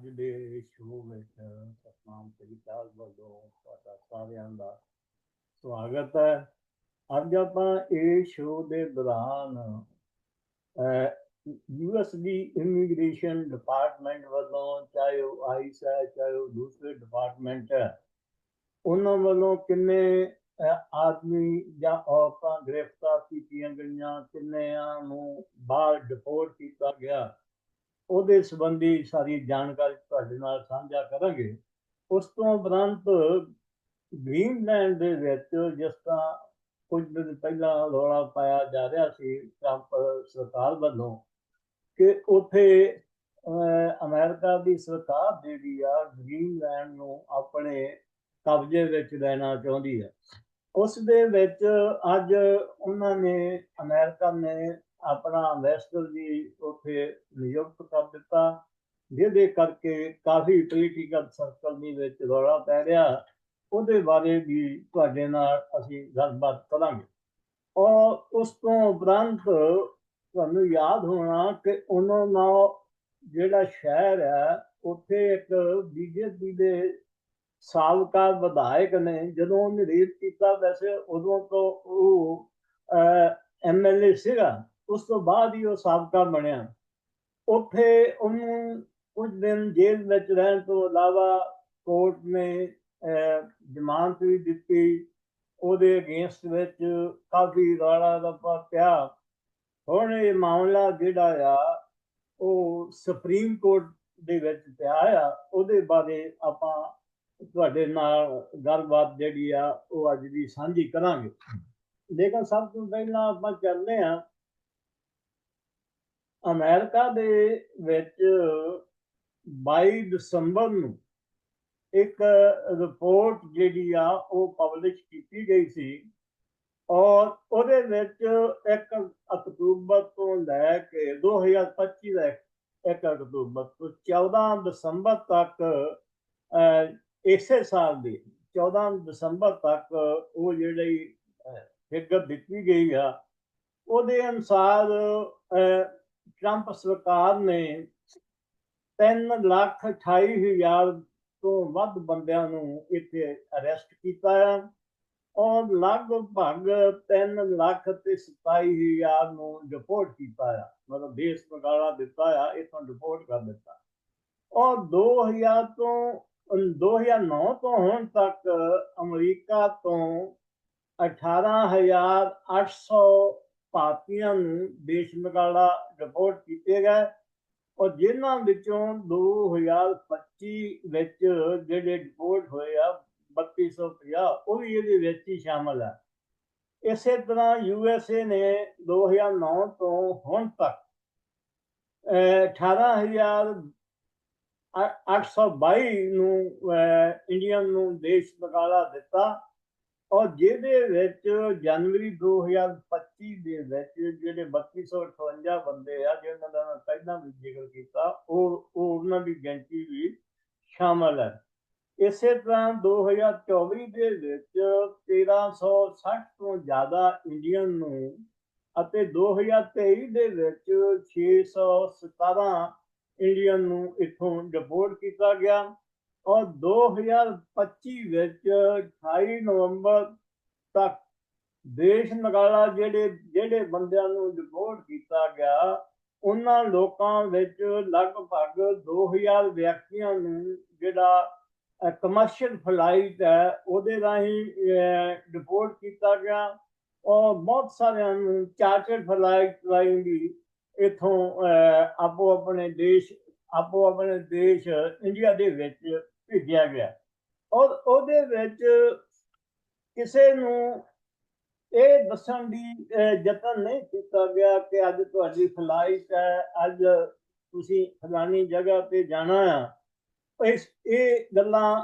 ਅੱਜ ਦੇ ਸ਼ੋਅ ਵਿੱਚ ਸਤਨਾਮ ਸ੍ਰੀ ਵੱਲੋਂ ਤੁਹਾਡਾ ਸਾਰਿਆਂ ਦਾ ਸਵਾਗਤ ਹੈ। ਅੱਜ ਆਪਾਂ ਇਹ ਸ਼ੋਅ ਦੇ ਦੌਰਾਨ ਯੂਐਸ ਦੀ ਇਮੀਗ੍ਰੇਸ਼ਨ ਡਿਪਾਰਟਮੈਂਟ ਵੱਲੋਂ, ਚਾਹੇ ਉਹ ਆਈਸ ਹੈ, ਚਾਹੇ ਉਹ ਦੂਸਰੇ ਡਿਪਾਰਟਮੈਂਟ ਹੈ, ਉਹਨਾਂ ਵੱਲੋਂ ਕਿੰਨੇ ਆਦਮੀ ਜਾਂ ਔਰਤਾਂ ਗ੍ਰਿਫਤਾਰ ਕੀਤੀਆਂ ਗਈਆਂ, ਕਿੰਨਿਆਂ ਨੂੰ ਬਾਹਰ ਡਿਪੋਰਟ ਕੀਤਾ ਗਿਆ। ਉਹਦੇ ਸੰਬੰਧੀ ਸਾਰੀ ਜਾਣਕਾਰੀ ਤੁਹਾਡੇ ਨਾਲ ਸਾਂਝਾ ਕਰਾਂਗੇ। ਉਸ ਤੋਂ ਉਪਰੰਤ ਗ੍ਰੀਨਲੈਂਡ ਦੇ ਵਿੱਚ ਜਿਸ ਤਰ੍ਹਾਂ ਕੁਝ ਦਿਨ ਪਹਿਲਾਂ ਰੌਲਾ ਪਾਇਆ ਜਾ ਰਿਹਾ ਸੀ ਟਰੰਪ ਸਰਕਾਰ ਵੱਲੋਂ ਕਿ ਉੱਥੇ ਅਹ, ਅਮਰੀਕਾ ਦੀ ਸਰਕਾਰ ਜਿਹੜੀ ਆ ਗ੍ਰੀਨਲੈਂਡ ਨੂੰ ਆਪਣੇ ਕਬਜ਼ੇ ਵਿੱਚ ਲੈਣਾ ਚਾਹੁੰਦੀ ਹੈ। ਉਸ ਦੇ ਵਿੱਚ ਅੱਜ ਉਹਨਾਂ ਨੇ ਅਮਰੀਕਾ ਨੇ ਆਪਣਾ ਐਮਬੈਸਡਰ ਜੀ ਉੱਥੇ ਨਿਯੁਕਤ ਕਰ ਦਿੱਤਾ। ਜਿਹਦੇ ਕਰਕੇ ਕਾਫੀ ਪੋਲੀਟੀਕਲ ਸਰਕਲ ਦੇ ਵਿੱਚ ਰੌਲਾ ਪੈ ਰਿਹਾ। ਉਹਦੇ ਬਾਰੇ ਵੀ ਤੁਹਾਡੇ ਨਾਲ ਅਸੀਂ ਗੱਲਬਾਤ ਕਰਾਂਗੇ। ਔਰ ਉਸ ਤੋਂ ਉਪਰੰਤ ਤੁਹਾਨੂੰ ਯਾਦ ਹੋਣਾ ਕਿ ਉਹਨਾਂ ਨਾਲ ਜਿਹੜਾ ਸ਼ਹਿਰ ਹੈ, ਉੱਥੇ ਇੱਕ ਬੀਜੇਪੀ ਦੇ ਸਾਬਕਾ ਵਿਧਾਇਕ ਨੇ, ਜਦੋਂ ਉਹਨੇ ਰੇਟ ਕੀਤਾ, ਵੈਸੇ ਉਦੋਂ ਤੋਂ ਉਹ ਐਮਐਲਏ ਸੀਗਾ। ਉਸ ਤੋਂ ਬਾਅਦ ਹੀ ਉਹ ਸਾਬਕਾ ਬਣਿਆ। ਉੱਥੇ ਉਹਨੂੰ ਕੁਝ ਦਿਨ ਜੇਲ੍ਹ ਵਿੱਚ ਰਹਿਣ ਤੋਂ ਇਲਾਵਾ ਕੋਰਟ ਨੇ ਜ਼ਮਾਨਤ ਵੀ ਦਿੱਤੀ। ਉਹਦੇ ਅਗੇਂਸਟ ਵਿੱਚ ਕਾਫੀ ਰੌਲਾ ਰੱਪਾ ਪਿਆ। ਹੁਣ ਇਹ ਮਾਮਲਾ ਜਿਹੜਾ ਆ, ਉਹ ਸੁਪਰੀਮ ਕੋਰਟ ਦੇ ਵਿੱਚ ਪਿਆ ਆ। ਉਹਦੇ ਬਾਰੇ ਆਪਾਂ ਤੁਹਾਡੇ ਨਾਲ ਗੱਲਬਾਤ ਜਿਹੜੀ ਆ, ਉਹ ਅੱਜ ਦੀ ਸਾਂਝੀ ਕਰਾਂਗੇ। ਲੇਕਿਨ ਸਭ ਤੋਂ ਪਹਿਲਾਂ ਆਪਾਂ ਚੱਲਦੇ ਆ ਅਮਰੀਕਾ ਦੇ ਵਿੱਚ 22 ਦਸੰਬਰ ਨੂੰ ਇੱਕ ਰਿਪੋਰਟ ਜਿਹੜੀ ਆ ਉਹ ਪਬਲਿਸ਼ ਕੀਤੀ ਗਈ ਸੀ ਔਰ ਉਹਦੇ ਵਿੱਚ 1 ਅਕਤੂਬਰ ਤੋਂ ਲੈ ਕੇ 2025 ਦਾ 1 ਅਕਤੂਬਰ ਤੋਂ 14 ਦਸੰਬਰ ਤੱਕ ਇਸੇ ਸਾਲ ਦੀ 14 ਦਸੰਬਰ ਤੱਕ ਉਹ ਜਿਹੜੀ ਫਿਗਰ ਦਿੱਤੀ ਗਈ ਆ। ਉਹਦੇ ਅਨੁਸਾਰ ਟਰੰਪ ਸਰਕਾਰ ਨੇ 3 ਲੱਖ 28 ਹਜ਼ਾਰ ਤੋਂ ਵੱਧ ਬੰਦਿਆਂ ਨੂੰ ਇੱਥੇ ਅਰੈਸਟ ਕੀਤਾ ਆ ਔਰ ਲਗਭਗ 3 ਲੱਖ ਤੇ 27 ਨੂੰ ਡਿਪੋਰਟ ਕੀਤਾ ਆ ਮਤਲਬ ਦੇਸ਼ ਨਿਕਾਲਾ ਦਿੱਤਾ ਆ ਇਥੋਂ ਡਿਪੋਰਟ ਕਰ ਦਿੱਤਾ। ਔਰ 2000 ਤੋਂ 2009 ਤੋਂ ਹੁਣ ਤੱਕ ਅਮਰੀਕਾ ਤੋਂ 18800 ਭਾਰਤੀਆਂ ਨੂੰ ਦੇਸ਼ ਨਿਕਾਲਾ ਡਿਪੋਰਟ ਕੀਤੇ ਗਏ ਔਰ ਜਿਨ੍ਹਾਂ ਵਿੱਚੋਂ 2025 ਵਿੱਚ ਜਿਹੜੇ ਡਿਪੋਰਟ ਹੋਏ ਆ 3250 ਉਹ ਵੀ ਇਹਦੇ ਵਿੱਚ ਹੀ ਸ਼ਾਮਲ ਆ। ਇਸੇ ਤਰ੍ਹਾਂ ਯੂਐਸਏ ਨੇ 2009 ਤੋਂ ਹੁਣ ਤੱਕ, ਅਹ 18000 822 ਨੂੰ ਇੰਡੀਅਨ ਨੂੰ ਦੇਸ਼ ਨਿਕਾਲਾ ਦਿੱਤਾ। ਔਰ ਜਿਹਦੇ ਵਿੱਚ ਜਨਵਰੀ 2025 ਦੇ ਵਿੱਚ ਜਿਹੜੇ 3258 ਬੰਦੇ ਆ ਜਿਹਨਾਂ ਦਾ ਮੈਂ ਪਹਿਲਾਂ ਵੀ ਜ਼ਿਕਰ ਕੀਤਾ, ਉਹ ਉਹ ਉਹਨਾਂ ਦੀ ਗਿਣਤੀ ਵੀ ਸ਼ਾਮਲ ਹੈ। ਇਸੇ ਤਰ੍ਹਾਂ 2024 ਦੇ ਵਿੱਚ 1360 ਤੋਂ ਜ਼ਿਆਦਾ ਇੰਡੀਅਨ ਨੂੰ ਅਤੇ 2023 ਦੇ ਵਿੱਚ 617 ਇੰਡੀਅਨ ਨੂੰ ਇੱਥੋਂ ਡਿਪੋਰਟ ਕੀਤਾ ਗਿਆ। ਔਰ 2025 ਵਿੱਚ 28 ਨਵੰਬਰ ਤੱਕ ਦੇਸ਼ ਨਿਕਾਲਾ ਜਿਹੜੇ ਜਿਹੜੇ ਬੰਦਿਆਂ ਨੂੰ ਡਿਪੋਰਟ ਕੀਤਾ ਗਿਆ, ਉਹਨਾਂ ਲੋਕਾਂ ਵਿੱਚ ਲਗਭਗ 2000 ਵਿਅਕਤੀਆਂ ਨੂੰ ਜਿਹੜਾ ਕਮਰਸ਼ੀਅਲ ਫਲਾਈਟ ਹੈ, ਉਹਦੇ ਰਾਹੀਂ ਡਿਪੋਰਟ ਕੀਤਾ ਗਿਆ। ਔਰ ਬਹੁਤ ਸਾਰਿਆਂ ਨੂੰ ਚਾਰਟਰਡ ਫਲਾਈਟ ਰਾਹੀਂ ਵੀ ਇਥੋਂ ਆਪੋ ਆਪਣੇ ਦੇਸ਼ ਆਪੋ ਆਪਣੇ ਦੇਸ਼ ਇੰਡੀਆ ਦੇ ਵਿੱਚ ਭੇਜਿਆ ਗਿਆ। ਔਰ ਉਹਦੇ ਵਿੱਚ ਕਿਸੇ ਨੂੰ ਇਹ ਦੱਸਣ ਦੀ ਯਤਨ ਨਹੀਂ ਕੀਤਾ ਗਿਆ ਕਿ ਅੱਜ ਤੁਹਾਡੀ ਫਲਾਈਟ ਹੈ, ਅੱਜ ਤੁਸੀਂ ਫਲਾਨੀ ਜਗ੍ਹਾ ਤੇ ਜਾਣਾ ਆ। ਇਸ, ਇਹ ਗੱਲਾਂ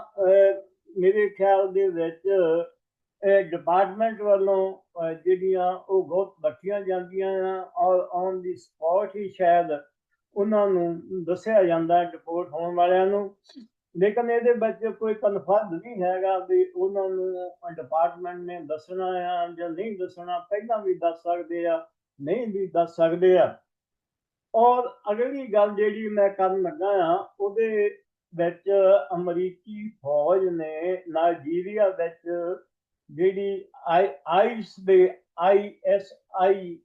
ਮੇਰੇ ਖਿਆਲ ਦੇ ਵਿੱਚ ਡਿਪਾਰਟਮੈਂਟ ਵੱਲੋਂ ਜਿਹੜੀਆਂ ਉਹ ਬਹੁਤ ਰੱਖੀਆਂ ਜਾਂਦੀਆਂ ਆ ਔਰ ਔਨ ਦੀ ਸਪੌਟ ਹੀ ਸ਼ਾਇਦ ਉਹਨਾਂ ਨੂੰ ਦੱਸਿਆ ਜਾਂਦਾ ਰਿਪੋਰਟ ਹੋਣ ਵਾਲਿਆਂ ਨੂੰ। ਲੇਕਿਨ ਇਹਦੇ ਵਿੱਚ ਕੋਈ ਕਨਫਰਮ ਨਹੀਂ ਹੈਗਾ ਵੀ ਉਹਨਾਂ ਨੂੰ ਡਿਪਾਰਟਮੈਂਟ ਨੇ ਦੱਸਣਾ ਆ ਜਾਂ ਨਹੀਂ ਦੱਸਣਾ, ਪਹਿਲਾਂ ਵੀ ਦੱਸ ਸਕਦੇ ਆ, ਨਹੀਂ ਵੀ ਦੱਸ ਸਕਦੇ ਆ। ਔਰ ਅਗਲੀ ਗੱਲ ਜਿਹੜੀ ਮੈਂ ਕਰਨ ਲੱਗਾ ਆ, ਉਹਦੇ ਵਿੱਚ ਅਮਰੀਕੀ ਫੌਜ ਨੇ ਨਾਈਜੀਰੀਆ ਵਿੱਚ ਜਿਹੜੀ ਆਈ, ਆਈਸ ਦੇ ਆਈ ਐਸ ਆਈ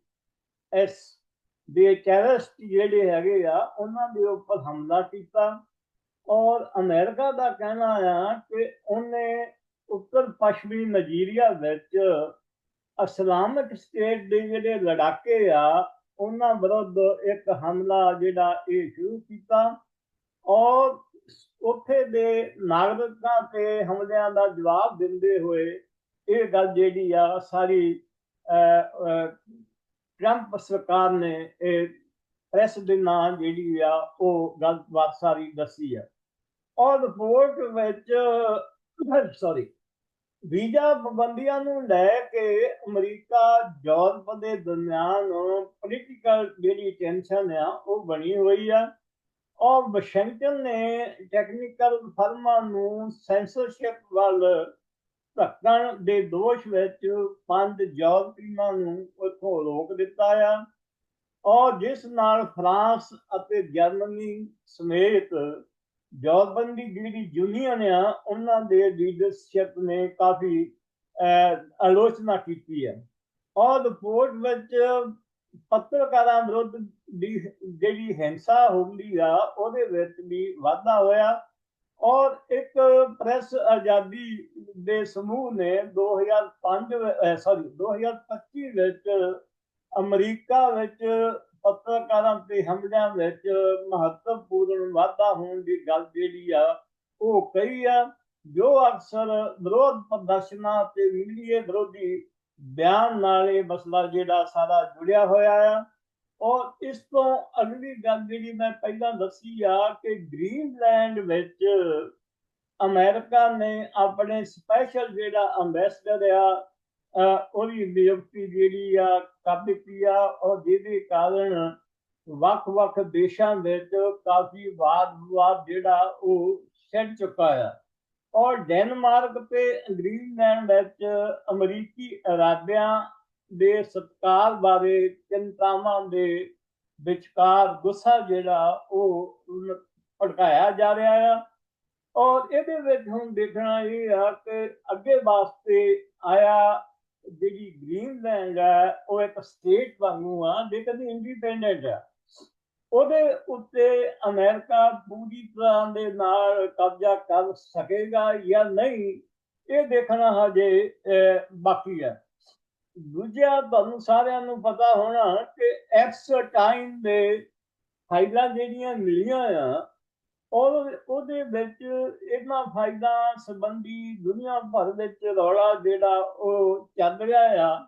ਐਸ ਦੇ ਟੈਰਰਿਸਟ ਜਿਹੜੇ ਹੈਗੇ ਆ, ਉਹਨਾਂ ਦੇ ਉੱਪਰ ਹਮਲਾ ਕੀਤਾ। ਔਰ ਅਮਰੀਕਾ ਦਾ ਕਹਿਣਾ ਆ ਕਿ ਉਹਨੇ ਉੱਤਰ ਪੱਛਮੀ ਨਾਈਜੀਰੀਆ ਵਿੱਚ ਇਸਲਾਮਿਕ ਸਟੇਟ ਦੇ ਜਿਹੜੇ ਲੜਾਕੇ ਆ, ਉਹਨਾਂ ਵਿਰੁੱਧ ਇੱਕ ਹਮਲਾ ਜਿਹੜਾ ਇਹ ਸ਼ੁਰੂ ਕੀਤਾ। ਔਰ ਉੱਥੇ ਦੇ ਨਾਗਰਿਕਾਂ ਤੇ ਹਮਲਿਆਂ ਦਾ ਜਵਾਬ ਦਿੰਦੇ ਹੋਏ ਇਹ ਗੱਲ ਜਿਹੜੀ ਆ, ਸਾਰੀ ਟਰੰਪ ਸਰਕਾਰ ਨੇ ਇਹ ਪ੍ਰੈਸ ਦੇ ਨਾਂ ਜਿਹੜੀ ਆ ਉਹ ਗੱਲਬਾਤ ਸਾਰੀ ਦੱਸੀ ਆ। ਔਰ ਰਿਪੋਰਟ ਵਿੱਚ ਸੌਰੀ ਵੀਜ਼ਾ ਪਾਬੰਦੀਆਂ ਨੂੰ ਲੈ ਕੇ ਅਮਰੀਕਾ ਯੂਰਪ ਦੇ ਦਰਮਿਆਨ ਪੋਲੀਟੀਕਲ ਜਿਹੜੀ ਟੈਨਸ਼ਨ ਆ, ਉਹ ਬਣੀ ਹੋਈ ਆ। ਔਰ ਵਾਸ਼ਿੰਗਟਨ ਨੇ ਟੈਕਨੀਕਲ ਫਰਮਾਂ ਨੂੰ ਸੈਂਸਰਸ਼ਿਪ ਵੱਲ ਧੱਕਣ ਦੇ ਦੋਸ਼ ਵਿੱਚ ਪੰਜ ਯੂਰਪੀਆਂ ਨੂੰ ਉੱਥੋਂ ਰੋਕ ਦਿੱਤਾ ਆ। ਔਰ ਜਿਸ ਨਾਲ ਫਰਾਂਸ ਅਤੇ ਜਰਮਨੀ ਸਮੇਤ ਯੂਰਪਨ ਜਿਹੜੀ ਯੂਨੀਅਨ ਆ, ਉਹਨਾਂ ਦੇ ਲੀਡਰਸ਼ਿਪ ਨੇ ਕਾਫੀ ਆਲੋਚਨਾ ਕੀਤੀ ਹੈ। ਔਰ ਰਿਪੋਰਟ ਵਿੱਚ ਪੱਤਰਕਾਰਾਂ ਵਿਰੁੱਧ ਦੀ ਜਿਹੜੀ ਹਿੰਸਾ ਹੁੰਦੀ ਆ, ਉਹਦੇ ਵਿੱਚ ਵੀ ਵਾਧਾ ਹੋਇਆ। ਔਰ ਇੱਕ ਪ੍ਰੈਸ ਆਜ਼ਾਦੀ ਦੇ ਸਮੂਹ ਨੇ 2005 ਸੌਰੀ 2025 ਵਿੱਚ ਅਮਰੀਕਾ ਵਿੱਚ ਪੱਤਰਕਾਰਾਂ ਤੇ ਹਮਲਿਆਂ ਵਿੱਚ ਮਹੱਤਵਪੂਰਨ ਵਾਧਾ ਹੋਣ ਦੀ ਗੱਲ ਜਿਹੜੀ ਆ, ਉਹ ਕਹੀ ਆ, ਜੋ ਅਕਸਰ ਵਿਰੋਧ ਪ੍ਰਦਰਸ਼ਨਾਂ ਤੇ ਮੀਡੀਏ ਵਿਰੋਧੀ ਬਿਆਨ ਨਾਲ ਇਹ ਮਸਲਾ ਜਿਹੜਾ ਸਾਰਾ ਜੁੜਿਆ ਹੋਇਆ ਆ। ਔਰ ਇਸ ਤੋਂ ਅਗਲੀ ਗੱਲ ਜਿਹੜੀ ਮੈਂ ਪਹਿਲਾਂ ਦੱਸੀ ਆ ਕਿ ਗ੍ਰੀਨਲੈਂਡ ਵਿੱਚ ਅਮਰੀਕਾ ਨੇ ਆਪਣੇ ਸਪੈਸ਼ਲ ਜਿਹੜਾ ਐਮਬੈਸਡਰ ਆ ਉਹਦੀ ਨਿਯੁਕਤੀ ਜਿਹੜੀ ਆ ਕਰ ਦਿੱਤੀ ਆ, ਔਰ ਜਿਹਦੇ ਕਾਰਨ ਵੱਖ-ਵੱਖ ਦੇਸ਼ਾਂ ਵਿੱਚ ਕਾਫੀ ਵਾਦ-ਵਿਵਾਦ ਜਿਹੜਾ ਉਹ ਛਿੜ ਚੁੱਕਾ ਆ। ਔਰ ਡੈਨਮਾਰਕ ਤੇ ਗ੍ਰੀਨਲੈਂਡ ਵਿੱਚ ਅਮਰੀਕੀ ਇਰਾਦਿਆਂ ਦੇ ਸਤਕਾਰ ਬਾਰੇ ਚਿੰਤਾਵਾਂ ਦੇ ਵਿਚਕਾਰ ਗੁੱਸਾ ਜਿਹੜਾ ਉਹ ਭੜਕਾਇਆ ਜਾ ਰਿਹਾ ਆ। ਔਰ ਇਹਦੇ ਵਿੱਚ ਹੁਣ ਦੇਖਣਾ ਇਹ ਆ ਕਿ ਅੱਗੇ ਵਾਸਤੇ ਆਇਆ ਜਿਹੜੀ ਗ੍ਰੀਨਲੈਂਡ ਹੈ, ਉਹ ਇੱਕ ਸਟੇਟ ਵਾਂਗੂ ਆ ਲੇਕਿਨ ਇੰਡੀਪੈਂਡੈਂਟ ਆ। ਉਹਦੇ ਉੱਤੇ ਅਮਰੀਕਾ ਪੂਰੀ ਤਰ੍ਹਾਂ ਦੇ ਨਾਲ ਕਬਜ਼ਾ ਕਰ ਸਕੇਗਾ ਜਾਂ ਨਹੀਂ, ਇਹ ਦੇਖਣਾ ਹਜੇ ਬਾਕੀ ਹੈ। ਦੂਜਾ ਤੁਹਾਨੂੰ ਸਾਰਿਆਂ ਨੂੰ ਪਤਾ ਹੋਣਾ ਕਿ ਐਕਸ ਟਾਈਮ ਦੇ ਫਾਈਲਾਂ ਜਿਹੜੀਆਂ ਮਿਲੀਆਂ ਆ ਔਰ ਉਹਦੇ ਵਿੱਚ ਇਹਨਾਂ ਫਾਈਲਾਂ ਸੰਬੰਧੀ ਦੁਨੀਆ ਭਰ ਵਿੱਚ ਰੌਲਾ ਜਿਹੜਾ ਉਹ ਚੱਲ ਰਿਹਾ ਆ।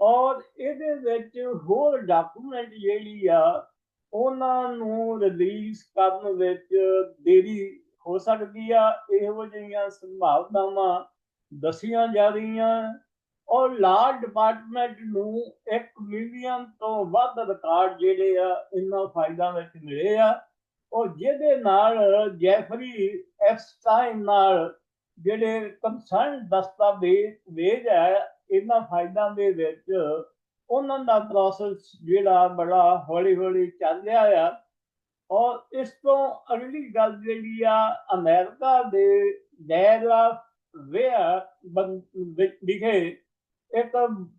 ਔਰ ਇਹਦੇ ਵਿੱਚ ਹੋਰ ਡਾਕੂਮੈਂਟ ਜਿਹੜੀ ਆ, ਉਹਨਾਂ ਨੂੰ ਰਿਲੀਜ਼ ਕਰਨ ਵਿੱਚ ਦੇਰੀ ਹੋ ਸਕਦੀ ਆ। ਇਹੋ ਜਿਹੀਆਂ ਸੰਭਾਵਨਾਵਾਂ ਦਸੀਆਂ ਜਾ ਰਹੀਆਂ। ਔਰ ਲਾ ਡਿਪਾਰਟਮੈਂਟ ਨੂੰ 1 ਮਿਲੀਅਨ ਤੋਂ ਵੱਧ ਰਿਕਾਰਡ ਜਿਹੜੇ ਆ, ਇਹਨਾਂ ਫਾਈਲਾਂ ਵਿੱਚ ਮਿਲੇ ਆ। ਔਰ ਜਿਹਦੇ ਨਾਲ ਜੈਫਰੀ ਐਫਸਟਾਈਨ ਨਾਲ ਜਿਹੜੇ ਕੰਸਰਨ ਦਸਤਾਵੇਜ਼ ਵੇਜ ਹੈ, ਇਹਨਾਂ ਫਾਈਲਾਂ ਦੇ ਵਿੱਚ, ਉਹਨਾਂ ਦਾ ਪ੍ਰੋਸੈਸ ਜਿਹੜਾ ਬੜਾ ਹੌਲੀ ਹੌਲੀ ਚੱਲ ਰਿਹਾ ਆ। ਔਰ ਇਸ ਤੋਂ ਅਗਲੀ ਗੱਲ ਜਿਹੜੀ ਆ, ਅਮਰੀਕਾ ਦੇ ਡੈਰਾ ਵੇਅਰ ਲਿਖੇ ਇੱਕ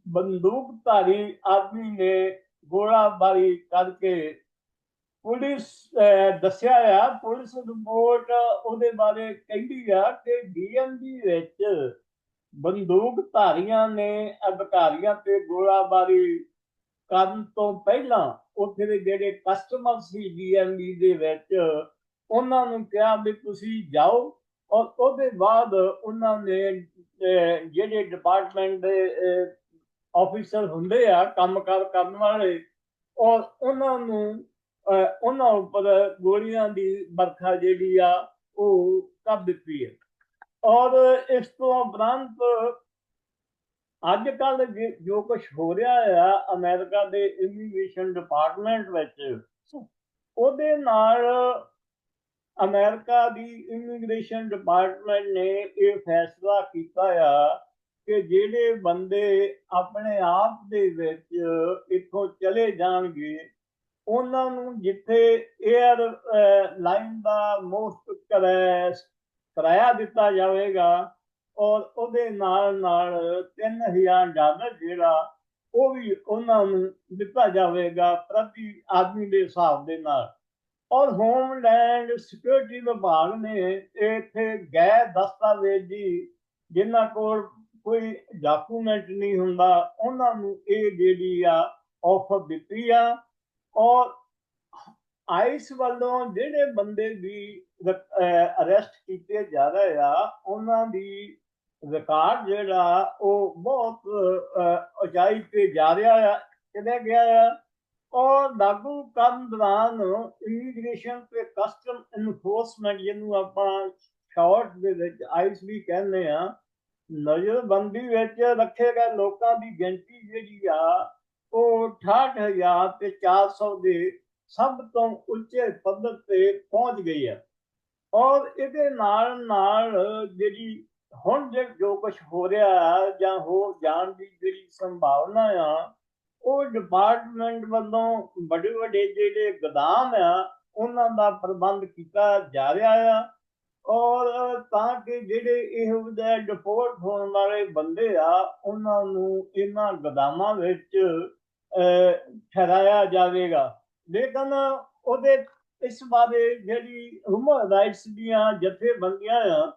ਬੰਦੂਕਧਾਰੀ ਆਦਮੀ ਨੇ ਗੋਲਾਬਾਰੀ ਕਰਕੇ ਪੁਲਿਸ ਦੱਸਿਆ ਆ, ਪੁਲਿਸ ਰਿਪੋਰਟ ਉਹਦੇ ਬਾਰੇ ਕਹਿੰਦੀ ਆ ਕਿ ਡੀਐਮਡੀ ਵਿੱਚ ਬੰਦੂਕ ਧਾਰੀਆਂ ਨੇ ਅਧਿਕਾਰੀਆਂ ਤੇ ਗੋਲਾਬਾਰੀ ਕਰਨ ਤੋਂ ਪਹਿਲਾਂ ਉੱਥੇ ਦੇ ਜਿਹੜੇ ਕਸਟਮਰ ਸੀ ਡੀਐਮਡੀ ਦੇ ਵਿੱਚ, ਉਹਨਾਂ ਨੂੰ ਕਿਹਾ ਵੀ ਤੁਸੀਂ ਜਾਓ ਔਰ ਉਹਦੇ ਬਾਅਦ ਉਹਨਾਂ ਨੇ ਜਿਹੜੇ ਡਿਪਾਰਟਮੈਂਟ ਦੇ ਆਫੀਸਰ ਹੁੰਦੇ ਆ ਕੰਮਕਾਰ ਕਰਨ ਵਾਲੇ, ਔਰ ਉਹਨਾਂ ਨੂੰ ਉਹਨਾਂ ਉੱਪਰ ਗੋਲੀਆਂ ਦੀ ਵਰਖਾ ਜਿਹੜੀ ਆ, ਉਹ ਕਰ ਦਿੱਤੀ ਹੈ। ਔਰ ਇਸ ਤੋਂ ਉਪਰੰਤ ਅੱਜ ਕੱਲ ਜੋ ਕੁਝ ਹੋ ਰਿਹਾ ਆ, ਅਮਰੀਕਾ ਦੇ ਇਮੀਗ੍ਰੇਸ਼ਨ ਡਿਪਾਰਟਮੈਂਟ ਵਿੱਚ, ਉਹਦੇ ਨਾਲ ਅਮਰੀਕਾ ਦੀ ਇਮੀਗ੍ਰੇਸ਼ਨ ਡਿਪਾਰਟਮੈਂਟ ਨੇ ਇਹ ਫੈਸਲਾ ਕੀਤਾ ਆ ਕਿ ਜਿਹੜੇ ਬੰਦੇ ਆਪਣੇ ਆਪ ਦੇ ਵਿੱਚ ਇੱਥੋਂ ਚਲੇ ਜਾਣਗੇ ਉਹਨਾਂ ਨੂੰ ਜਿੱਥੇ 에ਅਰ ਲਾਈਨ ਦਾ ਮੋਸਟ ਕਰੈਸ ਕਿਰਾਇਆ ਦਿੱਤਾ ਜਾਵੇਗਾ, ਔਰ ਉਹਦੇ ਨਾਲ ਨਾਲ 3000 ਡਾਲਰ ਜਿਹੜਾ ਉਹ ਵੀ ਉਹਨਾਂ ਨੂੰ ਦਿੱਤਾ ਜਾਵੇਗਾ ਪ੍ਰਤੀ ਆਦਮੀ ਦੇ ਹਿਸਾਬ ਦੇ ਨਾਲ। ਔਰ ਹੋਮਲੈਂਡ ਸਿਕਿਉਰਿਟੀ ਵਿਭਾਗ ਨੇ ਇੱਥੇ ਗੈਰ ਦਸਤਾਵੇਜ਼ੀ ਜਿਨ੍ਹਾਂ ਕੋਲ ਕੋਈ ਡਾਕੂਮੈਂਟ ਨਹੀਂ ਹੁੰਦਾ, ਉਹਨਾਂ ਨੂੰ ਇਹ ਜਿਹੜੀ ਆ ਆਫਰ ਦਿੱਤੀ ਆ। ਔਰ ਆਈਸ ਵੱਲੋਂ ਜਿਹੜੇ ਬੰਦੇ ਵੀ ਅਰੈਸਟ ਕੀਤੇ ਜਾ ਰਹੇ ਆ ਉਹਨਾਂ ਦੀ ਰਿਕਾਰਡ ਜਿਹੜਾ ਉਹ ਬਹੁਤ ਅਹ, ਤੇ ਜਾ ਰਿਹਾ ਆ ਚਲੇ ਗਿਆ ਆ। ਔਰ ਲਾਗੂ ਕਰਨ ਦੌਰਾਨ ਇਮੀਗ੍ਰੇਸ਼ਨ ਤੇ ਕਸਟਮ ਇਨਫੋਰਸਮੈਂਟ ਜਿਹਨੂੰ ਆਪਾਂ ਸ਼ਾਰਟ ਦੇ ਵਿੱਚ ਆਈਸ ਵੀ ਕਹਿੰਦੇ ਆ ਨਜ਼ਰਬੰਦੀ ਵਿੱਚ ਰੱਖੇ ਗਏ ਲੋਕਾਂ ਦੀ ਗਿਣਤੀ ਜਿਹੜੀ ਆ ਉਹ 68000 ਤੇ 400 ਦੇ ਸਭ ਤੋਂ ਉੱਚੇ ਪੱਧਰ ਤੇ ਪਹੁੰਚ ਗਈ ਹੈ। ਔਰ ਇਹਦੇ ਨਾਲ ਨਾਲ ਜਿਹੜੀ ਹੁਣ ਜੇ ਜੋ ਕੁਝ ਹੋ ਰਿਹਾ ਹੈ ਜਾਂ ਹੋ ਜਾਣ ਦੀ ਜਿਹੜੀ ਸੰਭਾਵਨਾ ਆ, ਉਹ ਡਿਪਾਰਟਮੈਂਟ ਵੱਲੋਂ ਵੱਡੇ ਵੱਡੇ ਜਿਹੜੇ ਗਦਾਮ ਆ, ਉਹਨਾਂ ਦਾ ਪ੍ਰਬੰਧ ਕੀਤਾ ਜਾ ਰਿਹਾ ਆ। ਔਰ ਤਾਂ ਕਿ ਜਿਹੜੇ ਇਹੋ ਜਿਹੇ ਡਿਪੋਰਟ ਹੋਣ ਵਾਲੇ ਬੰਦੇ ਆ, ਉਹਨਾਂ ਨੂੰ ਇਹਨਾਂ ਗਦਾਮਾਂ ਵਿੱਚ ਠਹਿਰਾਇਆ ਜਾਵੇਗਾ। ਲੇਕਿਨ ਉਹਦੇ ਇਸ ਬਾਰੇ ਜਿਹੜੀ ਹਿਊਮਨ ਰਾਈਟਸ ਦੀਆਂ ਜਥੇਬੰਦੀਆਂ ਆ,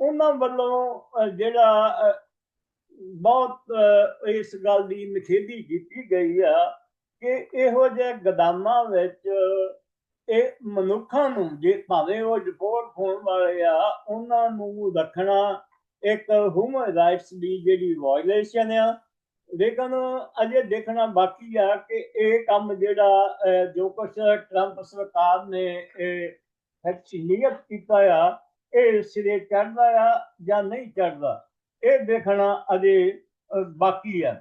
ਉਹਨਾਂ ਵੱਲੋਂ ਜਿਹੜਾ ਬਹੁਤ ਇਸ ਗੱਲ ਦੀ ਨਿਖੇਧੀ ਕੀਤੀ ਗਈ ਆ ਕਿ ਇਹੋ ਜਿਹੇ ਗਦਾਮਾਂ ਵਿੱਚ, ਇਹ ਮਨੁੱਖਾਂ ਨੂੰ, ਜੇ ਭਾਵੇਂ ਉਹ ਡਿਪੋਰਟ ਹੋਣ ਵਾਲੇ ਆ, ਉਹਨਾਂ ਨੂੰ ਰੱਖਣਾ ਇੱਕ ਹਿਊਮਨ ਰਾਈਟਸ ਦੀ ਜਿਹੜੀ ਵਾਇਲੇਸ਼ਨ ਆ ਲੇਕਿਨ ਅਜੇ ਦੇਖਣਾ ਬਾਕੀ ਆ ਕਿ ਇਹ ਕੰਮ ਜਿਹੜਾ ਜੋ ਕੁਝ ਟਰੰਪ ਸਰਕਾਰ ਨੇ, ਇਹ ਕੀਤਾ ਆ, ਇਹ ਸਿਰੇ ਚੜਦਾ ਆ ਜਾਂ ਨਹੀਂ ਚੜਦਾ ਇਹ ਦੇਖਣਾ ਅਜੇ ਬਾਕੀ ਆ।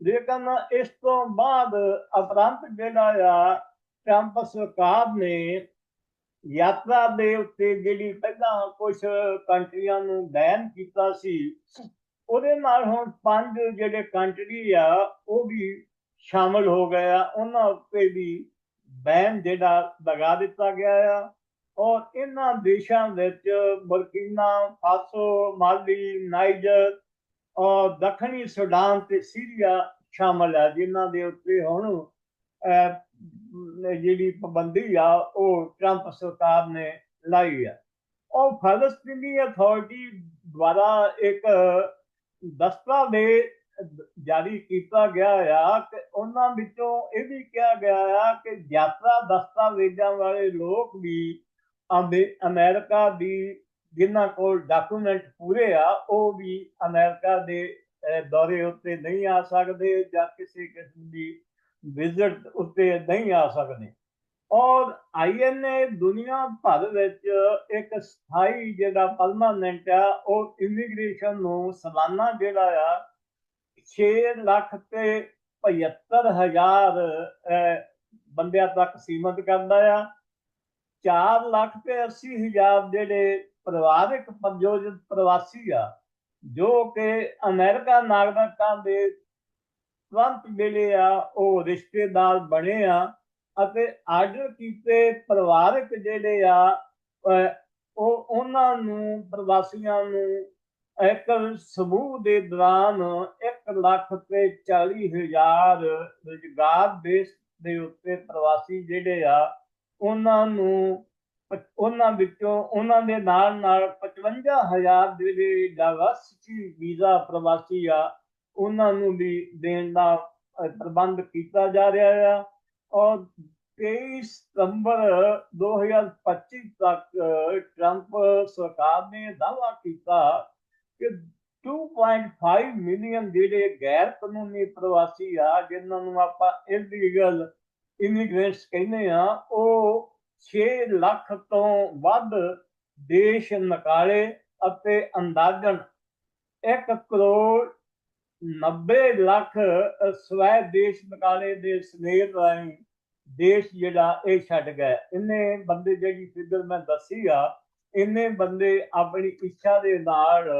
ਲੇਕਿਨ ਇਸ ਤੋਂ ਬਾਅਦ ਅਪਰੰਤ ਜਿਹੜਾ ਆ ਟਰੰਪ ਸਰਕਾਰ ਨੇ ਯਾਤਰਾ ਦੇ ਉੱਤੇ ਜਿਹੜੀ ਪਹਿਲਾਂ ਕੁਝ ਕੰਟਰੀਆਂ ਨੂੰ ਬੈਨ ਕੀਤਾ ਸੀ ਉਹਦੇ ਨਾਲ ਹੁਣ ਪੰਜ ਜਿਹੜੇ ਕੰਟਰੀ ਆ, ਉਹ ਵੀ ਸ਼ਾਮਲ ਹੋ ਗਏ ਆ। ਉਹਨਾਂ ਉੱਤੇ ਵੀ ਬੈਨ ਜਿਹੜਾ ਲਗਾ ਦਿੱਤਾ ਗਿਆ ਆ। ਔਰ ਇਹਨਾਂ ਦੇਸ਼ਾਂ ਵਿੱਚ ਬੁਰਕੀਨਾ, ਫਾਸੋ, ਮਾਲੀ, ਨਾਈਜਰ ਔਰ ਦੱਖਣੀ ਸੁਡਾਨ ਤੇ ਸੀਰੀਆ ਸ਼ਾਮਲ ਆ, ਜਿਨ੍ਹਾਂ ਦੇ ਉੱਤੇ ਹੁਣ ਜਿਹੜੀ ਪਾਬੰਦੀ ਆ, ਉਹ ਟਰੰਪ ਸਰਕਾਰ ਨੇ ਲਾਈ ਆ। ਔਰ ਫਲਸਤੀਨੀ ਅਥਾਰਟੀ ਦੁਆਰਾ ਇੱਕ ਦਸਤਾਵੇਜ਼ ਜਾਰੀ ਕੀਤਾ ਗਿਆ ਆ ਕਿ ਉਹਨਾਂ ਵਿੱਚੋਂ ਇਹ ਵੀ ਕਿਹਾ ਗਿਆ ਆ ਕਿ ਯਾਤਰਾ ਦਸਤਾਵੇਜ਼ਾਂ ਵਾਲੇ ਲੋਕ ਵੀ ਅਮੇ- ਅਮਰੀਕਾ ਦੀ ਜਿਨ੍ਹਾਂ ਕੋਲ ਡਾਕੂਮੈਂਟ ਪੂਰੇ ਆ, ਉਹ ਵੀ ਅਮਰੀਕਾ ਦੇ ਦੌਰੇ ਉੱਤੇ ਨਹੀਂ ਆ ਸਕਦੇ ਜਾਂ ਕਿਸੇ ਕਿਸਮ ਦੀ ਵਿਜ਼ਿਟ ਉੱਤੇ ਨਹੀਂ ਆ ਸਕਦੇ। ਔਰ ਆਈਐਨਏ ਦੁਨੀਆ ਭਰ ਵਿੱਚ ਇੱਕ ਸਥਾਈ ਜਿਹੜਾ ਪਰਮਾਨੈਂਟ ਆ, ਉਹ ਇਮੀਗ੍ਰੇਸ਼ਨ ਨੂੰ ਸਾਲਾਨਾ ਜਿਹੜਾ ਆ 6 ਲੱਖ ਤੇ 75 ਹਜ਼ਾਰ ਬੰਦਿਆਂ ਤੱਕ ਸੀਮਤ ਕਰਦਾ ਆ। 4 ਲੱਖ ਤੇ 80 ਜਿਹੜੇ ਪਰਿਵਾਰਕ ਪ੍ਰਯੋਜਿਤ ਪ੍ਰਵਾਸੀ ਆ, ਜੋ ਕਿ ਅਮਰੀਕਾ ਨਾਗਰਿਕਾਂ ਦੇ ਤੁਰੰਤ ਮਿਲੇ ਆ, ਉਹ ਰਿਸ਼ਤੇਦਾਰ ਬਣੇ ਆ। ਅਤੇ ਆਰਡਰ ਕੀਤੇ ਪਰਿਵਾਰਕ ਜਿਹੜੇ ਆ ਉਹ ਉਹਨਾਂ ਨੂੰ, ਪ੍ਰਵਾਸੀਆਂ ਨੂੰ ਇੱਕ ਸਮੂਹ ਦੇ ਦੌਰਾਨ 1 ਲੱਖ ਤੇ 40 ਹਜ਼ਾਰ ਰੁਜ਼ਗਾਰ ਬੇਸ ਦੇ ਉੱਤੇ ਪ੍ਰਵਾਸੀ ਜਿਹੜੇ ਆ, ਉਹਨਾਂ ਨੂੰ ਉਹਨਾਂ ਵਿੱਚੋਂ ਉਹਨਾਂ ਦੇ ਨਾਲ ਨਾਲ 55000 ਦੇ ਜਿਹੜੇ ਡਾਇਵਰਸਿਟੀ ਵੀਜ਼ਾ ਪ੍ਰਵਾਸੀ ਆ, ਉਹਨਾਂ ਨੂੰ ਵੀ ਦੇਣ ਦਾ ਪ੍ਰਬੰਧ ਕੀਤਾ ਜਾ ਰਿਹਾ ਆ। ਔਰ 23 ਸਤੰਬਰ 2025 ਤੱਕ ਅਹ, ਟਰੰਪ ਨੇ ਦਾਅਵਾ ਕੀਤਾ ਕਿ 2.5 ਮਿਲੀਅਨ ਜਿਹੜੇ ਗੈਰ ਕਾਨੂੰਨੀ ਪ੍ਰਵਾਸੀ ਆ ਜਿਨ੍ਹਾਂ ਨੂੰ ਆਪਾਂ ਇਲੀਗਲ ਇਮੀਗ੍ਰੈਂਟਸ ਕਹਿੰਦੇ ਆ ਉਹ 6 ਲੱਖ ਤੋਂ ਵੱਧ ਦੇਸ਼ ਨਕਾਲੇ ਅਤੇ ਅੰਦਾਜ਼ਨ 1 ਕਰੋੜ 90 ਲੱਖ ਸਵੈ ਦੇਸ਼ ਨਕਾਲੇ ਦੇ ਸਨੇਹ ਰਾਹੀਂ ਦੇਸ਼ ਜਿਹੜਾ, ਇਹ ਛੱਡ ਗਏ ਇੰਨੇ ਬੰਦੇ ਜਿਹੜੀ ਫਿਗਰ ਮੈਂ ਦੱਸੀ ਆ, ਇੰਨੇ ਬੰਦੇ ਆਪਣੀ ਇੱਛਾ ਦੇ ਨਾਲ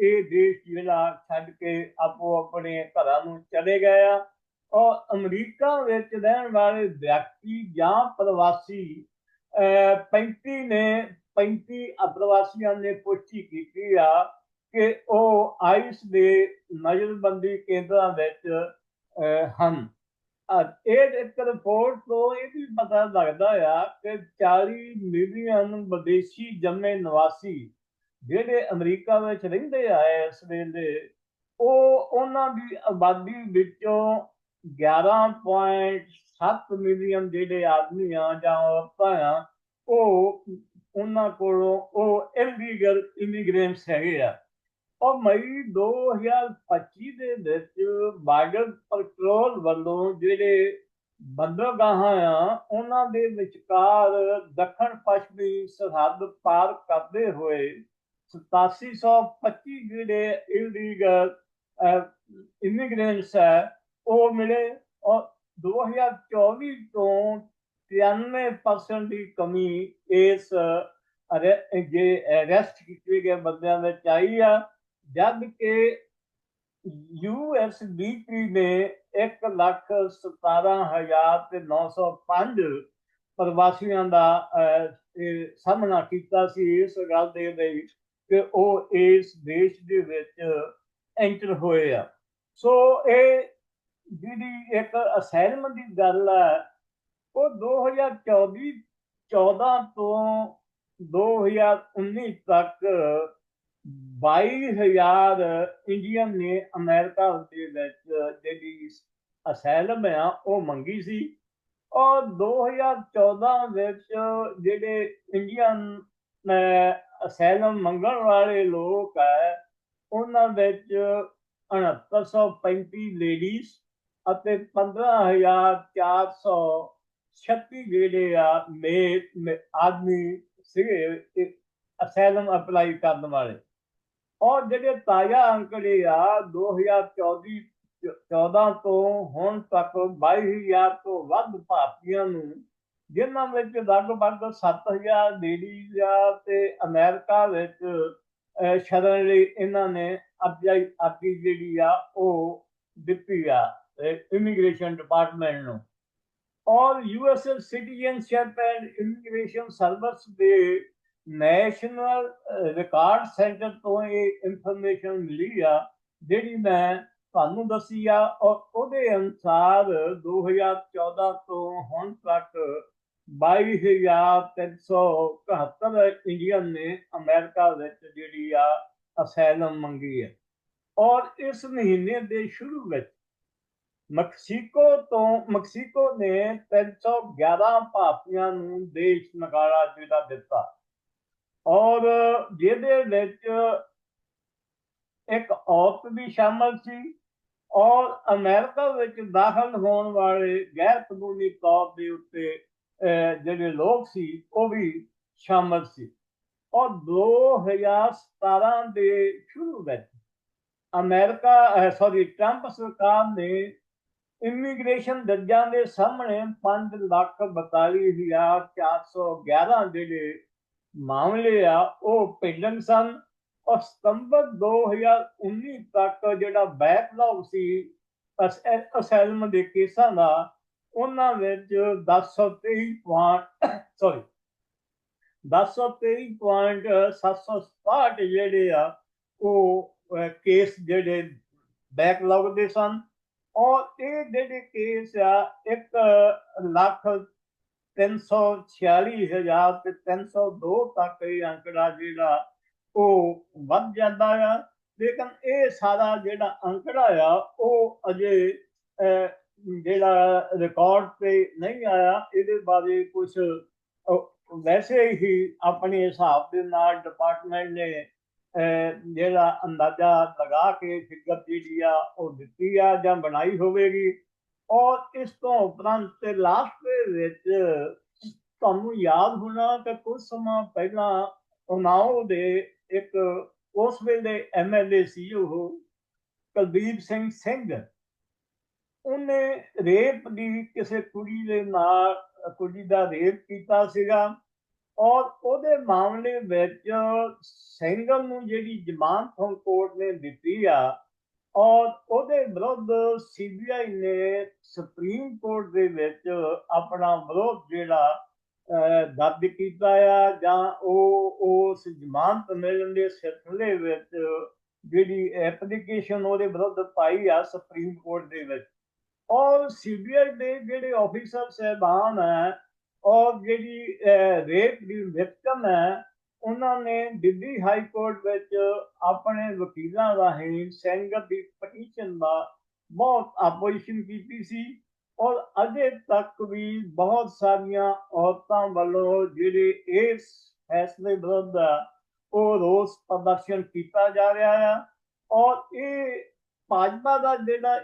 ਇਹ ਦੇਸ਼ ਜਿਹੜਾ ਛੱਡ ਕੇ ਆਪੋ ਆਪਣੇ ਘਰਾਂ ਨੂੰ ਚਲੇ ਗਏ ਆ। ਔਰ ਅਮਰੀਕਾ ਵਿੱਚ ਰਹਿਣ ਵਾਲੇ ਵਿਅਕਤੀ ਜਾਂ ਪ੍ਰਵਾਸੀ, ਅਹ 35 ਨੇ 35 ਅਪਰਵਾਸੀਆਂ ਨੇ ਪੁਸ਼ਟੀ ਕੀਤੀ ਆ ਕਿ ਉਹ ਆਈਸ ਦੇ ਨਜ਼ਰਬੰਦੀ ਕੇਂਦਰਾਂ ਵਿੱਚ ਹਨ। ਇਹ ਇੱਕ ਰਿਪੋਰਟ ਤੋਂ ਇਹ ਵੀ ਪਤਾ ਲੱਗਦਾ ਆ ਕਿ 40 ਮਿਲੀਅਨ ਵਿਦੇਸ਼ੀ ਜੰਮੇ ਨਿਵਾਸੀ ਜਿਹੜੇ ਅਮਰੀਕਾ ਵਿੱਚ ਰਹਿੰਦੇ ਆ ਇਸ ਵੇਲੇ, ਉਹ ਉਹਨਾਂ ਦੀ ਆਬਾਦੀ ਵਿੱਚੋਂ 11.7 ਮਿਲੀਅਨ ਜਿਹੜੇ ਆਦਮੀ ਆ ਜਾਂ ਔਰਤਾਂ ਆ, ਉਹ ਉਹਨਾਂ ਕੋਲੋਂ ਉਹ ਇਲੀਗਲ ਇਮੀਗ੍ਰੈਂਟਸ ਹੈਗੇ ਆ। ਔਰ ਮਈ 2025 ਦੇ ਵਿੱਚ ਬਾਰਡਰ ਪੈਟਰੋਲ ਵੱਲੋਂ ਜਿਹੜੇ ਬੰਦਰਗਾਹਾਂ ਆ, ਉਹਨਾਂ ਦੇ ਵਿਚਕਾਰ ਦੱਖਣ ਪੱਛਮੀ ਸਰਹੱਦ ਪਾਰ ਕਰਦੇ ਹੋਏ 8725 ਜਿਹੜੇ ਇਲੀਗਲ ਇਮੀਗ੍ਰੈਂਟਸ ਹੈ ਉਹ ਮਿਲੇ। ਔਰ 2024 ਤੋਂ 93% ਦੀ ਕਮੀ ਇਸ ਅਰੇ, ਜੇ ਅਰੈਸਟ ਕੀਤੇ ਗਏ ਬੰਦਿਆਂ ਵਿੱਚ ਆਈ ਆ। ਜਦ ਕਿ ਯੂਐਸ ਡੀਪੀ ਨੇ 1 ਲੱਖ 17000 ਤੇ 905 ਪ੍ਰਵਾਸੀਆਂ ਦਾ ਸਾਹਮਣਾ ਕੀਤਾ ਸੀ ਇਸ ਗੱਲ ਦੇ ਲਈ ਕਿ ਉਹ ਇਸ ਦੇਸ਼ ਦੇ ਵਿੱਚ ਐਂਟਰ ਹੋਏ ਆ। ਸੋ ਇਹ ਜਿਹੜੀ ਇੱਕ ਅਸਾਈਨਮੈਂਟ ਦੀ ਗੱਲ ਹੈ, ਉਹ 2024 14 ਤੋਂ 2019 ਤੱਕ 22000 ਇੰਡੀਅਨ ਨੇ ਅਮਰੀਕਾ ਦੇ ਵਿੱਚ ਜਿਹੜੀ ਅਸੈਲਮ ਆ, ਉਹ ਮੰਗੀ ਸੀ। ਔਰ 2014 ਵਿੱਚ ਜਿਹੜੇ ਇੰਡੀਅਨ ਅਸੈਲਮ ਮੰਗਣ ਵਾਲੇ ਲੋਕ ਹੈ ਉਹਨਾਂ ਵਿੱਚ 6935 ਲੇਡੀਜ਼ ਅਤੇ 15436 ਜਿਹੜੇ ਆ, ਮੇ ਆਦਮੀ ਸੀਗੇ ਅਸੈਲਮ ਅਪਲਾਈ ਕਰਨ ਵਾਲੇ। ਔਰ ਜਿਹੜੇ ਤਾਜ਼ਾ ਅੰਕੜੇ ਆ 2024 14 ਤੋਂ ਹੁਣ ਤੱਕ 22000 ਤੋਂ ਵੱਧ ਭਾਰਤੀਆਂ ਨੂੰ, ਜਿਨ੍ਹਾਂ ਵਿੱਚ ਲਗਭਗ 7000 ਲੇਡੀਜ਼ ਆ ਤੇ ਅਮਰੀਕਾ ਵਿੱਚ ਸ਼ਰਨ ਲਈ ਇਹਨਾਂ ਨੇ ਆਪਣੀ ਆਪਣੀ ਜਿਹੜੀ ਆ ਉਹ ਦਿੱਤੀ ਆ ਇਮੀਗ੍ਰੇਸ਼ਨ ਡਿਪਾਰਟਮੈਂਟ ਨੂੰ। ਔਰ US citizenship and immigration service ਦੇ ਨੈਸ਼ਨਲ ਰਿਕਾਰਡ ਸੈਂਟਰ ਤੋਂ ਇਹ ਇਨਫੋਰਮੇਸ਼ਨ ਮਿਲੀ ਆ, ਜਿਹੜੀ ਮੈਂ ਤੁਹਾਨੂੰ ਦੱਸੀ ਆ, ਔਰ ਉਹਦੇ ਅਨੁਸਾਰ 2014 ਤੋਂ ਹੁਣ ਤੱਕ 22371 ਇੰਡੀਅਨ ਨੇ ਅਮਰੀਕਾ ਵਿੱਚ ਜਿਹੜੀ ਆ ਅਸਾਈਲਮ ਮੰਗੀ ਹੈ ਔਰ ਇਸ ਮਹੀਨੇ ਦੇ ਸ਼ੁਰੂ ਵਿੱਚ ਮੈਕਸੀਕੋ ਤੋਂ ਮੈਕਸੀਕੋ ਨੇ 311 ਭਾਰਤੀਆਂ ਨੂੰ ਦੇਸ਼ ਨਗਾਰਾ ਜਿਹੜਾ ਦਿੱਤਾ। ਔਰ ਜਿਹਦੇ ਵਿੱਚ ਇੱਕ ਔਰਤ ਵੀ ਸ਼ਾਮਲ ਸੀ ਔਰ ਅਮਰੀਕਾ ਵਿੱਚ ਦਾਖਲ ਹੋਣ ਵਾਲੇ ਗੈਰ ਕਾਨੂੰਨੀ ਤੌਰ ਦੇ ਉੱਤੇ ਜਿਹੜੇ ਲੋਕ ਸੀ, ਉਹ ਵੀ ਸ਼ਾਮਲ ਸੀ। ਔਰ 2017 ਦੇ ਸ਼ੁਰੂ ਵਿੱਚ ਅਮਰੀਕਾ ਸੌਰੀ ਟਰੰਪ ਸਰਕਾਰ ਨੇ ਇਮੀਗ੍ਰੇਸ਼ਨ ਜੱਜਾਂ ਦੇ ਸਾਹਮਣੇ 5 ਲੱਖ 42411 ਜਿਹੜੇ ਮਾਮਲੇ ਆ, ਉਹ ਪੈਂਡਿੰਗ ਸਨ। ਔਰ ਸਤੰਬਰ 2019 ਤੱਕ ਜਿਹੜਾ ਬੈਕਲੌਗ ਸੀ ਅਸੈਲਮ ਦੇ ਕੇਸਾਂ ਦਾ, ਉਹਨਾਂ ਵਿੱਚ 1023 ਪੁਆਇੰਟ ਸੌਰੀ 1023.767 ਜਿਹੜੇ ਆ, ਉਹ ਕੇਸ ਜਿਹੜੇ ਬੈਕਲੌਗ ਦੇ ਸਨ। ਔਰ ਇਹ ਜਿਹੜੇ ਕੇਸ ਆ 1 ਲੱਖ 346,000 ਤੇ 302 ਤੱਕ ਇਹ ਅੰਕੜਾ ਜਿਹੜਾ ਉਹ ਵੱਧ ਜਾਂਦਾ ਆ। ਲੇਕਿਨ ਇਹ ਸਾਰਾ ਜਿਹੜਾ ਅੰਕੜਾ ਆ ਉਹ ਅਜੇ ਜਿਹੜਾ ਰਿਕਾਰਡ ਤੇ ਨਹੀਂ ਆਇਆ। ਇਹਦੇ ਬਾਰੇ ਕੁਝ ਵੈਸੇ ਹੀ ਆਪਣੇ ਹਿਸਾਬ ਦੇ ਨਾਲ ਡਿਪਾਰਟਮੈਂਟ ਨੇ ਜਿਹੜਾ ਅੰਦਾਜ਼ਾ ਲਗਾ ਕੇ ਫਿਗਰ ਜਿਹੜੀ ਆ ਉਹ ਦਿੱਤੀ ਆ ਜਾਂ ਬਣਾਈ ਹੋਵੇਗੀ। ਔਰ ਇਸ ਤੋਂ ਉਪਰੰਤ ਤੇ ਲਾਸਟ ਦੇ ਵਿੱਚ ਤੁਹਾਨੂੰ ਯਾਦ ਹੋਣਾ ਕਿ ਕੁਝ ਸਮਾਂ ਪਹਿਲਾਂ ਉਨਾਓ ਦੇ ਇੱਕ ਉਸ ਵੇਲੇ ਐਮਐਲਏ ਸੀ ਉਹ ਕੁਲਦੀਪ ਸਿੰਘ ਸਿੰਘ। ਉਹਨੇ ਰੇਪ ਦੀ ਕਿਸੇ ਕੁੜੀ ਦੇ ਨਾਲ, ਕੁੜੀ ਦਾ ਰੇਪ ਕੀਤਾ ਸੀਗਾ ਔਰ ਉਹਦੇ ਮਾਮਲੇ ਵਿੱਚ ਸੈਂਗਲ ਨੂੰ ਜਿਹੜੀ ਜ਼ਮਾਨਤ ਹੁਣ ਕੋਰਟ ਨੇ ਦਿੱਤੀ ਆ ਔਰ ਉਹਦੇ ਵਿਰੁੱਧ ਸੀਬੀਆਈ ਨੇ ਸੁਪਰੀਮ ਕੋਰਟ ਦੇ ਵਿੱਚ ਆਪਣਾ ਵਿਰੋਧ ਜਿਹੜਾ ਦਰਜ ਕੀਤਾ ਆ ਜਾਂ ਉਹ, ਉਸ ਜ਼ਮਾਨਤ ਮਿਲਣ ਦੇ ਸਿਲਸਿਲੇ ਵਿੱਚ ਜਿਹੜੀ ਐਪਲੀਕੇਸ਼ਨ ਉਹਦੇ ਵਿਰੁੱਧ ਪਾਈ ਆ ਸੁਪਰੀਮ ਕੋਰਟ ਦੇ ਵਿੱਚ। ਔਰ ਸੀਬੀਆਈ ਦੇ ਜਿਹੜੇ ਆਫੀਸਰ ਸਹਿਬਾਨ ਹੈ ਔਰ ਜਿਹੜੀ ਰੇਪ ਦੀ ਵਿਕਟਮ ਹੈ ਉਹਨਾਂ ਨੇ ਦਿੱਲੀ ਹਾਈ ਕੋਰਟ ਵਿੱਚ ਆਪਣੇ ਵਕੀਲਾਂ ਰਾਹੀਂ ਸੈਂਗਰ ਦੀ ਪਟੀਸ਼ਨ ਦਾ ਬਹੁਤ ਆਪੋਜੀਸ਼ਨ ਕੀਤੀ ਸੀ ਔਰ ਅਜੇ ਤੱਕ ਵੀ ਬਹੁਤ ਸਾਰੀਆਂ ਔਰਤਾਂ ਵੱਲੋਂ ਜਿਹੜੇ ਇਸ ਫੈਸਲੇ ਵਿਰੁੱਧ ਉਹ ਰੋਸ ਪ੍ਰਦਰਸ਼ਨ ਕੀਤਾ ਜਾ ਰਿਹਾ ਆ ਔਰ ਇਹ ਭਾਜਪਾ ਦਾ ਜਿਹੜਾ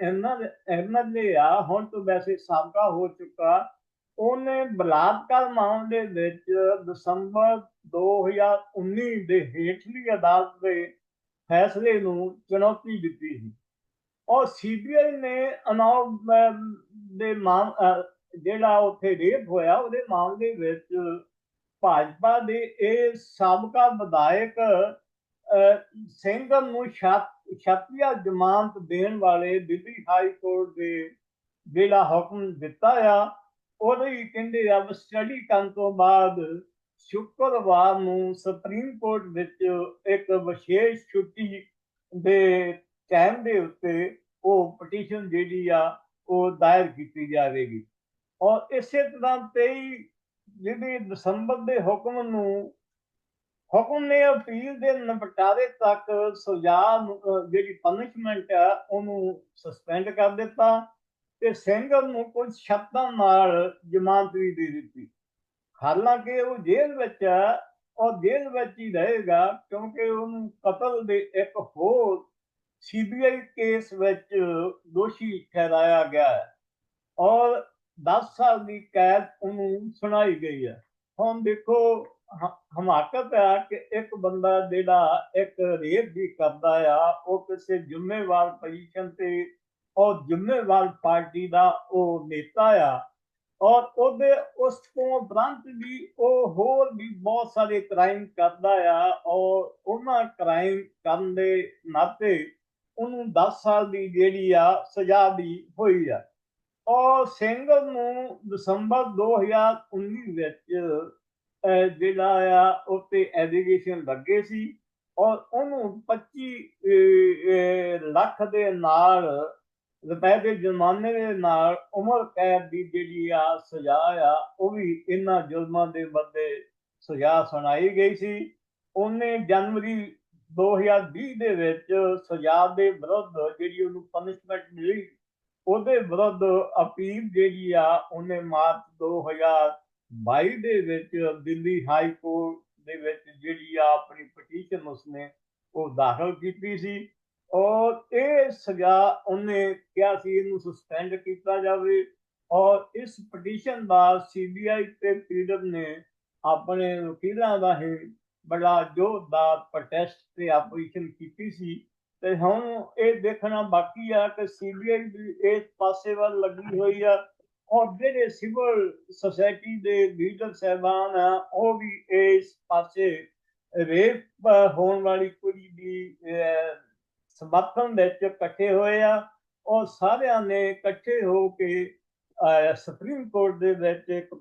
ਇਹਨਾਂ ਐਮਐਲਏ ਆ, ਹੁਣ ਤੋਂ ਵੈਸੇ ਸਾਬਕਾ ਹੋ ਚੁੱਕਾ ਉਹਨੇ ਬਲਾਤਕਾਰ ਮਾਮਲੇ ਵਿੱਚ ਦਸੰਬਰ 2019 ਦੇ ਹੇਠਲੀ ਅਦਾਲਤ ਦੇ ਫੈਸਲੇ ਨੂੰ ਚੁਣੌਤੀ ਦਿੱਤੀ ਸੀ। ਔਰ ਸੀਬੀਆਈ ਨੇ ਅਨਾਉ ਦੇ ਜਿਹੜਾ ਉੱਥੇ ਰੇਪ ਹੋਇਆ ਉਹਦੇ ਮਾਮਲੇ ਵਿੱਚ ਭਾਜਪਾ ਦੇ ਇਹ ਸਾਬਕਾ ਵਿਧਾਇਕ ਅਹ, ਸਿੰਘ ਨੂੰ ਛਾਤ- ਛਾਤੀਆ ਜ਼ਮਾਨਤ ਦੇਣ ਵਾਲੇ ਦਿੱਲੀ ਹਾਈ ਕੋਰਟ ਦੇ ਜਿਹੜਾ ਹੁਕਮ ਦਿੱਤਾ ਆ ਉਹਦੀ ਕਹਿੰਦੇ ਆ ਸਟੱਡੀ ਕਰਨ ਤੋਂ ਬਾਅਦ ਸ਼ੁੱਕਰਵਾਰ ਨੂੰ ਸੁਪਰੀਮ ਕੋਰਟ ਵਿੱਚ ਇੱਕ ਵਿਸ਼ੇਸ਼ ਛੁੱਟੀ ਦੇ ਟਾਈਮ ਦੇ ਉੱਤੇ ਉਹ ਪਟੀਸ਼ਨ ਜਿਹੜੀ ਆ, ਉਹ ਦਾਇਰ ਕੀਤੀ ਜਾਵੇਗੀ। ਔਰ ਇਸੇ ਤਰ੍ਹਾਂ 23 ਜਿਹੜੀ ਦਸੰਬਰ ਦੇ ਹੁਕਮ ਨੂੰ, ਹੁਕਮ ਨੇ ਅਪੀਲ ਦੇ ਨਿਪਟਾਰੇ ਤੱਕ ਸਜ਼ਾ ਜਿਹੜੀ ਪਨਿਸ਼ਮੈਂਟ ਆ, ਉਹਨੂੰ ਸਸਪੈਂਡ ਕਰ ਦਿੱਤਾ। ਤੇ ਸਿੰਘ ਨੂੰ ਕੁਝ ਸ਼ਬਦਾਂ ਨਾਲ ਜ਼ਮਾਨਤ ਵੀ ਦੇ ਦਿੱਤੀ। ਹਾਲਾਂਕਿ ਉਹ ਜੇਲ੍ਹ ਵਿੱਚ ਆ ਜੇਲ੍ਹ ਵਿੱਚ ਹੀ ਰਹੇਗਾ ਕਿਉਂਕਿ ਉਹਨੂੰ ਕਤਲ ਦੇ ਇੱਕ ਹੋਰ ਸੀਬੀਆਈ ਕੇਸ ਵਿੱਚ ਦੋਸ਼ੀ ਠਹਿਰਾਇਆ ਗਿਆ ਹੈ ਔਰ 10 ਸਾਲ ਦੀ ਕੈਦ ਉਹਨੂੰ ਸੁਣਾਈ ਗਈ ਹੈ। ਹੁਣ ਦੇਖੋ ਹਮਾਕਤ ਹੈ ਕਿ ਇੱਕ ਬੰਦਾ ਜਿਹੜਾ ਇੱਕ ਰੇਪ ਵੀ ਕਰਦਾ ਆ, ਉਹ ਕਿਸੇ ਜ਼ਿੰਮੇਵਾਰ ਪੋਜੀਸ਼ਨ ਤੇ ਔਰ ਜ਼ਿੰਮੇਵਾਰ ਪਾਰਟੀ ਦਾ ਉਹ ਨੇਤਾ ਆ। ਔਰ ਉਹਦੇ ਉਸ ਤੋਂ ਉਪਰੰਤ ਵੀ ਉਹ ਹੋਰ ਵੀ ਬਹੁਤ ਸਾਰੇ ਕ੍ਰਾਈਮ ਕਰਦਾ ਆ ਔਰ ਉਹਨਾਂ ਕ੍ਰਾਈਮ ਕਰਨ ਦੇ ਨਾਤੇ ਉਹਨੂੰ 10 ਸਾਲ ਦੀ ਜਿਹੜੀ ਆ ਸਜ਼ਾ ਵੀ ਹੋਈ ਆ। ਔਰ ਸਿੰਘ ਨੂੰ ਦਸੰਬਰ 2019 ਵਿੱਚ ਜਿਹੜਾ ਆ ਉੱਤੇ ਐਲੀਗੇਸ਼ਨ ਲੱਗੇ ਸੀ ਔਰ ਉਹਨੂੰ 25 ਲੱਖ ਦੇ ਨਾਲ ਰੁਪਏ ਦੇ ਜੁਰਮਾਨੇ ਦੇ ਨਾਲ ਉਮਰ ਕੈਦ ਦੀ ਜਿਹੜੀ ਆ ਸਜ਼ਾ ਆ, ਉਹ ਵੀ ਇਹਨਾਂ ਜ਼ੁਲਮਾਂ ਦੇ ਬਦਲੇ ਸਜ਼ਾ ਸੁਣਾਈ ਗਈ ਸੀ। ਉਹਨੇ ਜਨਵਰੀ 2020 ਦੇ ਵਿੱਚ ਸਜ਼ਾ ਦੇ ਵਿਰੁੱਧ ਜਿਹੜੀ ਉਹਨੂੰ ਪਨਿਸ਼ਮੈਂਟ ਮਿਲੀ, ਉਹਦੇ ਵਿਰੁੱਧ ਅਪੀਲ ਜਿਹੜੀ ਆ ਉਹਨੇ ਮਾਰਚ 2022 ਦੇ ਵਿੱਚ ਦਿੱਲੀ ਹਾਈ ਕੋਰਟ ਦੇ ਵਿੱਚ ਜਿਹੜੀ ਆ ਆਪਣੀ ਪਟੀਸ਼ਨ ਉਸਨੇ ਉਹ ਦਾਖਲ ਕੀਤੀ ਸੀ। ਔਰ ਇਹ ਸਜ਼ਾ ਉਹਨੇ ਕਿਹਾ ਸੀ ਇਹਨੂੰ ਸਸਪੈਂਡ ਕੀਤਾ ਜਾਵੇ। ਔਰ ਇਸ ਪਟੀਸ਼ਨ ਦਾ ਸੀਬੀਆਈ ਤੇ ਪੀਡਬ ਨੇ ਆਪਣੇ ਵਕੀਲਾਂ ਦਾ ਹੀ ਬੜਾ ਜ਼ੋਰਦਾਰ ਪ੍ਰੋਟੈਸਟ ਤੇ ਆਪੋਜੀਸ਼ਨ ਕੀਤੀ ਸੀ। ਤੇ ਹੁਣ ਇਹ ਦੇਖਣਾ ਬਾਕੀ ਆ ਕਿ ਸੀਬੀਆਈ ਵੀ ਇਸ ਪਾਸੇ ਵੱਲ ਲੱਗੀ ਹੋਈ ਆ। ਔਰ ਜਿਹੜੇ ਸਿਵਲ ਸੁਸਾਇਟੀ ਦੇ ਲੀਡਰ ਸਹਿਬਾਨ ਆ, ਉਹ ਵੀ ਇਸ ਪਾਸੇ ਰੇਪ ਹੋਣ ਵਾਲੀ ਕੁੜੀ ਦੀ ਸਮਰਥਨ ਵਿੱਚ ਇਕੱਠੇ ਹੋਏ ਆ। ਉਹ ਸਾਰਿਆਂ ਨੇ ਇਕੱਠੇ ਹੋ ਕੇ ਅਹ, ਸੁਪਰੀਮ ਕੋਰਟ ਦੇ ਵਿੱਚ ਇੱਕ